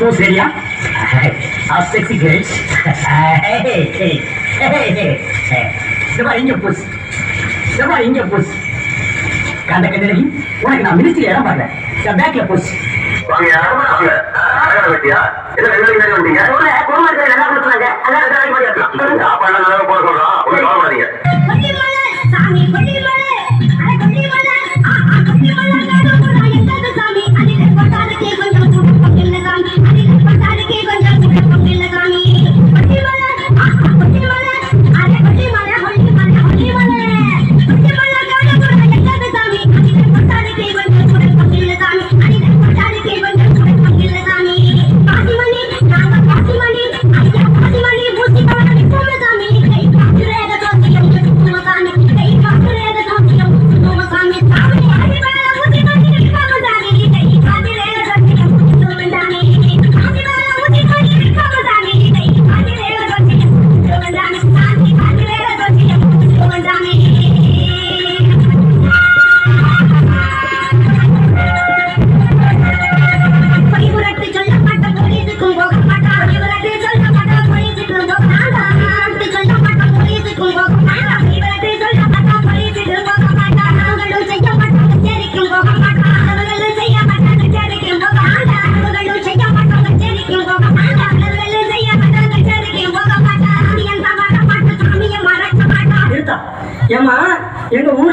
நான் கேன்சல் பண்ணிட்டு வந்திருக்கேன் ஸோ சரியா செக்ஸி கேர்ள்ஸ் சிவா இங்க புஸ் சிவா இங்க புஸ் கண்ட கண்ணகி உனக்கு நான் மினிஸ்ட்ரி இடம் பார்க்கறேன் பேக்ல புஸ் வாங்கயா வாங்க அழகா வெட்டியா என்ன ரெண்டு பேரும் வந்தீங்க? சாப்பாடு நல்லா போட சொல்றான் ஒன்றும் கவலைப்படாதீங்க. சாமி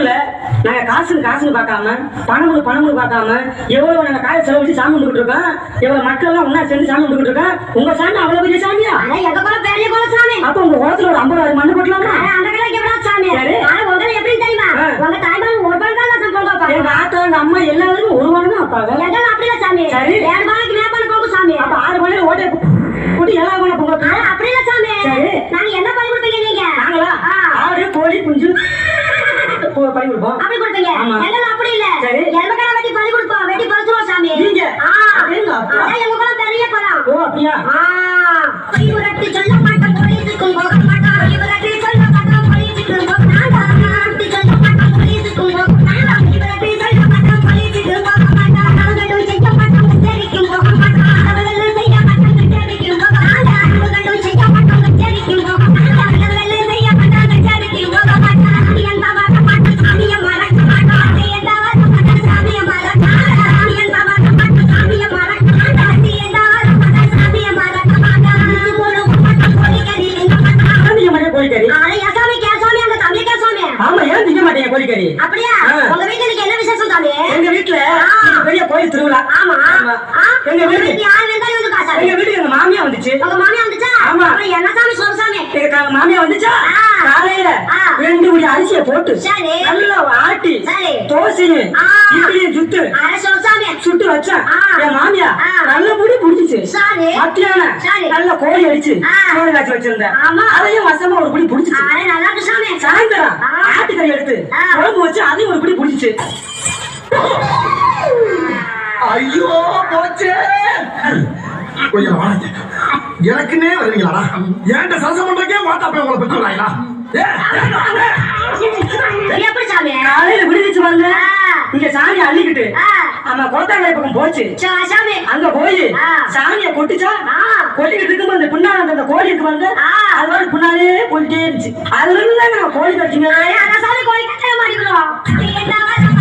ஊர்ல நாங்க காசுன்னு காசுன்னு பார்க்காம பணமும் பணமும் பார்க்காம எவ்வளவு நாங்க காய செலவழிச்சு சாமி கும்பிட்டு இருக்கோம்? எவ்வளவு மக்கள் எல்லாம் ஒன்னா சேர்ந்து சாமி கும்பிட்டு இருக்கோம்? உங்க சாமி அவ்வளவு பெரிய சாமியா? எங்க குலம் பெரிய குலம் சாமி. அப்ப உங்க குளத்துல ஒரு ஐம்பதாயிரம் மண்ணு போட்டலாமா? அந்த கிழக்கு எவ்வளவு சாமி? உங்களை எப்படி தெரியுமா. உங்க தாய்மார் ஒரு பழம் தான் பொங்க எங்க ஆத்தா எங்க அம்மா எல்லாருக்கும் ஒரு வாரம் தான் வைப்பாங்க. எங்கெல்லாம் அப்படி சாமி. சரி. ஏழு பாலுக்கு மேப்பான போகும் சாமி அப்ப ஆறு மணில ஓட்டை கூட்டி ஏழாம் மணி பொங்கல் ஆனா அப்படி இல்ல சாமி சரி. நாங்க என்ன பழி கொடுப்பீங்க நீங்க நாங்களா ஆ. ஆறு கோழி குஞ்சு போ- பறி கொடுப்போம் அப்படி கொடுப்பீங்க ஆமா. எங்கெல்லாம் அப்படி இல்ல சரி. எருமக்கடை வெட்டி பழி கொடுப்போம் வெட்டி பறிச்சிருவோம் சாமி நீங்க? ஆ. அப்படிங்க அப்பா. அதான் எங்க குலம் பெரிய குலம் ஓ அப்படியா ஆ. கோழிக்கறி அப்படியா. உங்க வீட்டுல இன்னைக்கு என்ன விசேஷம் சாமி எங்க. இன்னைக்கு பெரிய கோயில் திருவிழா ஆமா? எங்க வீட்டுல யார் வந்தாலும் வந்து காசாமி எங்க வீட்டுக்கு எங்க மாமியா வந்துச்சு உங்க மாமியா வந்துச்சா ஆமா. என்ன சாமி சாமி எங்க மாமியா வந்துச்சா. காலையில. ரெண்டு முடி அரிசியை போட்டு சரி. நல்லா ஆட்டி. தோசையும் ஆ. இட்லியும் சுட்டு ஆ. என் மாமியா ஆ. நல்ல முடி புடிச்சிச்சு சரி. நல்ல கோழி அடிச்சு. கோழி காய்ச்சி வச்சிருந்தேன் ஆமா. அதையும் வசமா ஒரு புடி புடிச்சிச்சு சாயந்தரம். ஆட்டுக்கறி எடுத்து. குழம்பு வச்சு அதையும் ஒரு பிடி புடிச்சிச்சு ஐயோ போச்சே கொஞ்சம் வாங்க எனக்குன்னே வருவீங்களாடா ஏன்ட்ட சரசம் பண்றக்கே மாட்டாப்பே உங்களை பத்தி வராங்களா எப்படி சாமி காலையில பாருங்க ஆ. இங்க சாணி அள்ளிக்கிட்டு. ஆமா குளத்தாங்கரை பக்கம் போச்சு சாமி அங்க போய் ஆ. சாணிய கொட்டுச்சா. கொட்டிக்கிட்டு இருக்கும்போது அந்த பின்னால அந்த- கோழி இருக்கு ஆ. அது மாதிரி பின்னாலே போயிட்டே இருந்துச்சு அதுல இருந்து நம்ம கோழி கட்டிங்க சாமி கோழி கட்டைய மாட்டிக்கிறோம்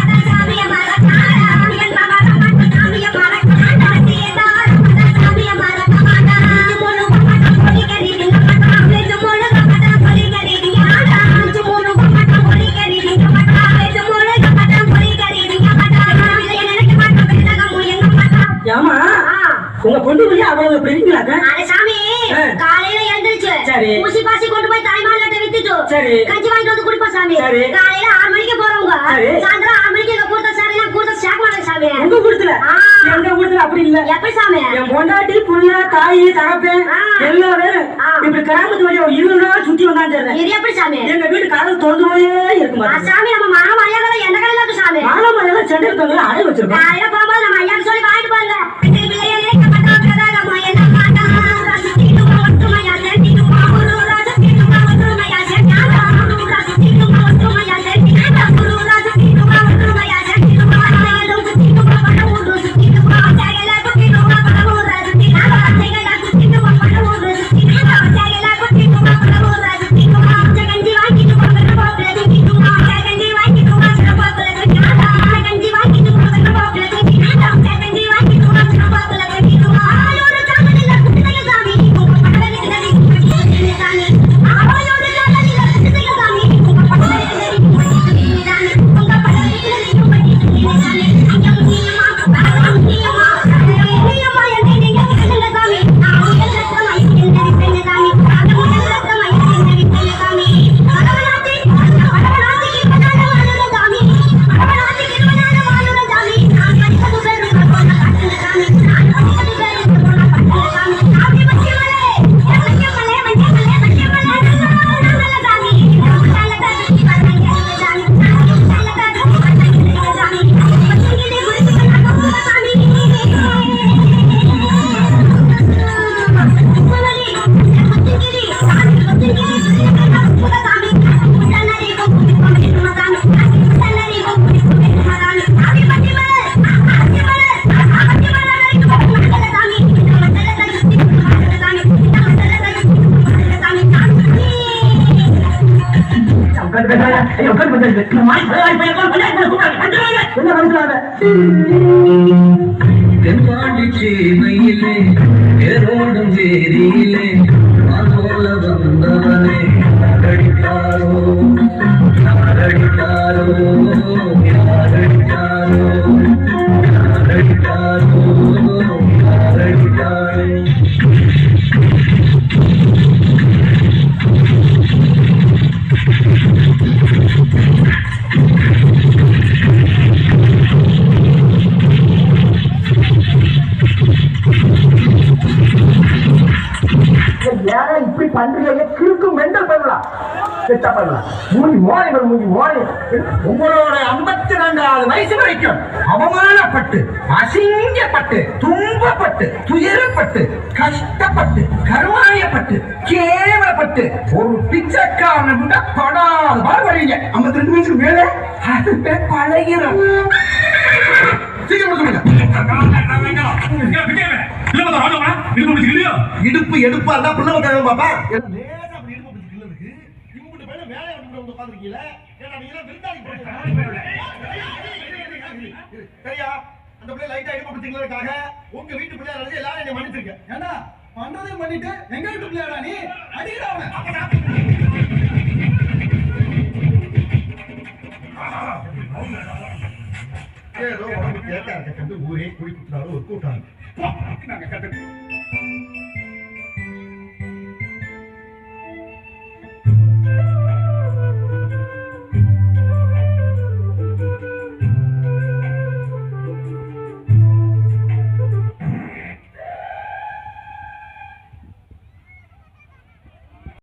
சரி. கஞ்சி வாங்கிட்டு வந்து குடிப்போம் சாமி சரி. காலையில ஆறு மணிக்கு போறவங்க. சாயந்தரம் ஆறு மணிக்கு எங்க கூட்ட சாரி எல்லாம் கூட்ட சேர்க்க மாட்டேங்க சாமி உங்க கூடத்துல ஆ. எங்க அப்படி இல்ல எப்படி சாமி என் பொண்டாட்டி புள்ள தாய் தகப்பேன். எல்லா பேரும். இப்படி கிராமத்து வழியா இருபது நாள் சுத்தி வந்தான் சரி இது எப்படி சாமி எங்க வீட்டு கதவு திறந்து போயே இருக்கும். சாமி நம்ம மரம் மரியாதை எந்த கடையில சாமி எல்லாம் செண்டை இருக்கவங்க அடை வச்சிருக்கோம் காலையில போகும்போது நம்ம ஐயாக்கு சீமையிலே ஏரோடும் வேரியிலே வானோல வந்தவனே யாரடித்தாரோ யாரடித்தாரோ ஏன் இப்படி கிறுக்கு மெண்டல் பண்ணலாம் செட்டா பண்ணலாம் மூஞ்சி மோனி பண்ணு, மூஞ்சி மோனி உங்களோட ஐம்பத்தி ரெண்டாவது வயசு வரைக்கும் அவமானப்பட்டு அசிங்கப்பட்டு துன்பப்பட்டு துயரப்பட்டு கஷ்டப்பட்டு கருமாயப்பட்டு கேவலப்பட்டு ஒரு பிச்சைக்காரன் கூட படாத பாடு வரீங்க ஐம்பத்தி ரெண்டு வயசுக்கு மேலே அது பேர் பழகிறோம் சீக்கிரம் சொல்லுங்க இடுப்பு எடுப்பா. தான் பிள்ளை வந்தாங்க பாப்பா. வந்து நீங்க சரியா? அந்த பிள்ளை லைட்டா இடுப்பு பிடிச்சிக்கிறதுக்காக உங்க வீட்டு பிள்ளையா நினைச்சு எல்லாரும் என்னை மன்னிச்சிருக்கேன் ஏன்னா பண்றதையும் பண்ணிட்டு எங்க வீட்டு பிள்ளையாடா நீ? அடிக்கிறா ஏதோ உடம்பு கேட்டா இருக்க ஊரே குடி குத்துறாரு ஒரு கூட்டம்